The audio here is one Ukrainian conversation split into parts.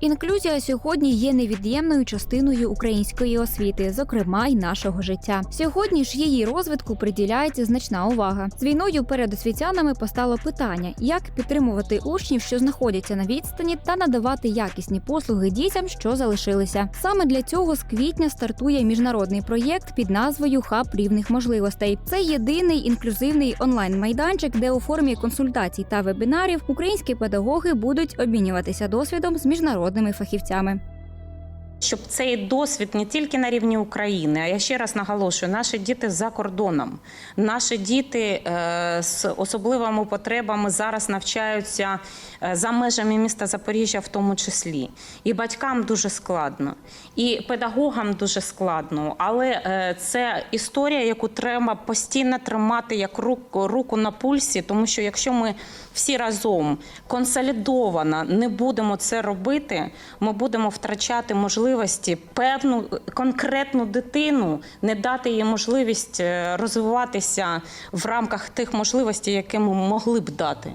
Інклюзія сьогодні є невід'ємною частиною української освіти, зокрема й нашого життя. Сьогодні ж її розвитку приділяється значна увага. З війною перед освітянами постало питання, як підтримувати учнів, що знаходяться на відстані, та надавати якісні послуги дітям, що залишилися. Саме для цього з квітня стартує міжнародний проєкт під назвою Хаб рівних можливостей. Це єдиний інклюзивний онлайн-майданчик, де у формі консультацій та вебінарів українські педагоги будуть обмінюватися досвідом з міжнародними фахівцями. Щоб цей досвід не тільки на рівні України, а я ще раз наголошую, наші діти за кордоном, наші діти е, з особливими потребами зараз навчаються е, за межами міста Запоріжжя, в тому числі. І батькам дуже складно, і педагогам дуже складно. Але е, це історія, яку треба постійно тримати як руку, руку на пульсі, тому що якщо ми всі разом консолідовано не будемо це робити, ми будемо втрачати можливості певну конкретну дитину, не дати їй можливість е, розвиватися в рамках тих можливостей, які ми могли б дати.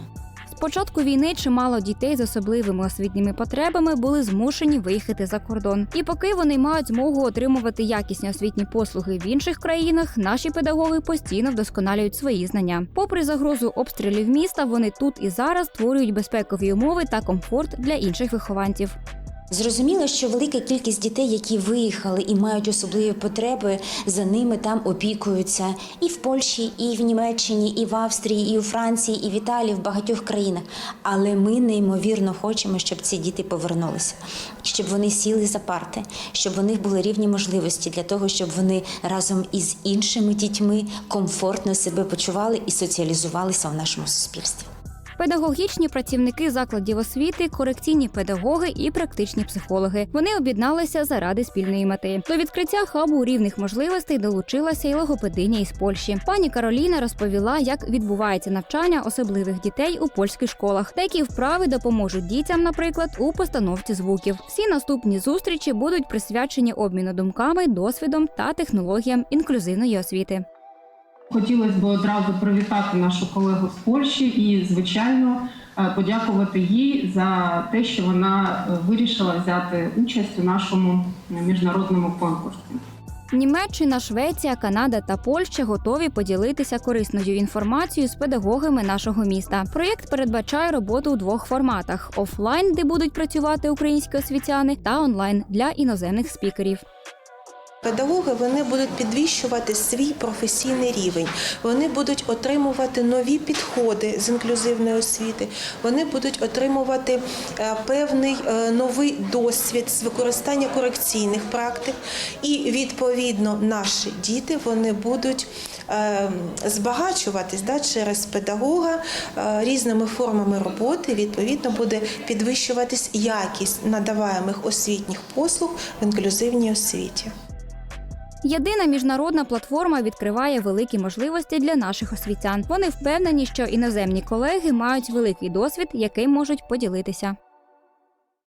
З початку війни чимало дітей з особливими освітніми потребами були змушені виїхати за кордон. І поки вони мають змогу отримувати якісні освітні послуги в інших країнах, наші педагоги постійно вдосконалюють свої знання. Попри загрозу обстрілів міста, вони тут і зараз створюють безпекові умови та комфорт для інших вихованців. Зрозуміло, що велика кількість дітей, які виїхали і мають особливі потреби, за ними там опікуються і в Польщі, і в Німеччині, і в Австрії, і у Франції, і в Італії, в багатьох країнах. Але ми неймовірно хочемо, щоб ці діти повернулися, щоб вони сіли за парти, щоб у них були рівні можливості для того, щоб вони разом із іншими дітьми комфортно себе почували і соціалізувалися в нашому суспільстві. Педагогічні працівники закладів освіти, корекційні педагоги і практичні психологи. Вони об'єдналися заради спільної мети. До відкриття хабу рівних можливостей долучилася й логопединя із Польщі. Пані Кароліна розповіла, як відбувається навчання особливих дітей у польських школах, та вправи допоможуть дітям, наприклад, у постановці звуків. Всі наступні зустрічі будуть присвячені обміну думками, досвідом та технологіям інклюзивної освіти. Хотілося б одразу привітати нашу колегу з Польщі і, звичайно, е, подякувати їй за те, що вона е, вирішила взяти участь у нашому міжнародному конкурсі. Німеччина, Швеція, Канада та Польща готові поділитися корисною інформацією з педагогами нашого міста. Проєкт передбачає роботу у двох форматах: офлайн, де будуть працювати українські освітяни, та онлайн для іноземних спікерів. Педагоги вони будуть підвищувати свій професійний рівень. Вони будуть отримувати нові підходи з інклюзивної освіти. Вони будуть отримувати е, певний е, новий досвід з використання корекційних практик. І відповідно наші діти вони будуть е, збагачуватись да, через педагога різними формами роботи. Відповідно буде підвищуватись якість надаваємих освітніх послуг в інклюзивній освіті. Єдина міжнародна платформа відкриває великі можливості для наших освітян. Вони впевнені, що іноземні колеги мають великий досвід, яким можуть поділитися.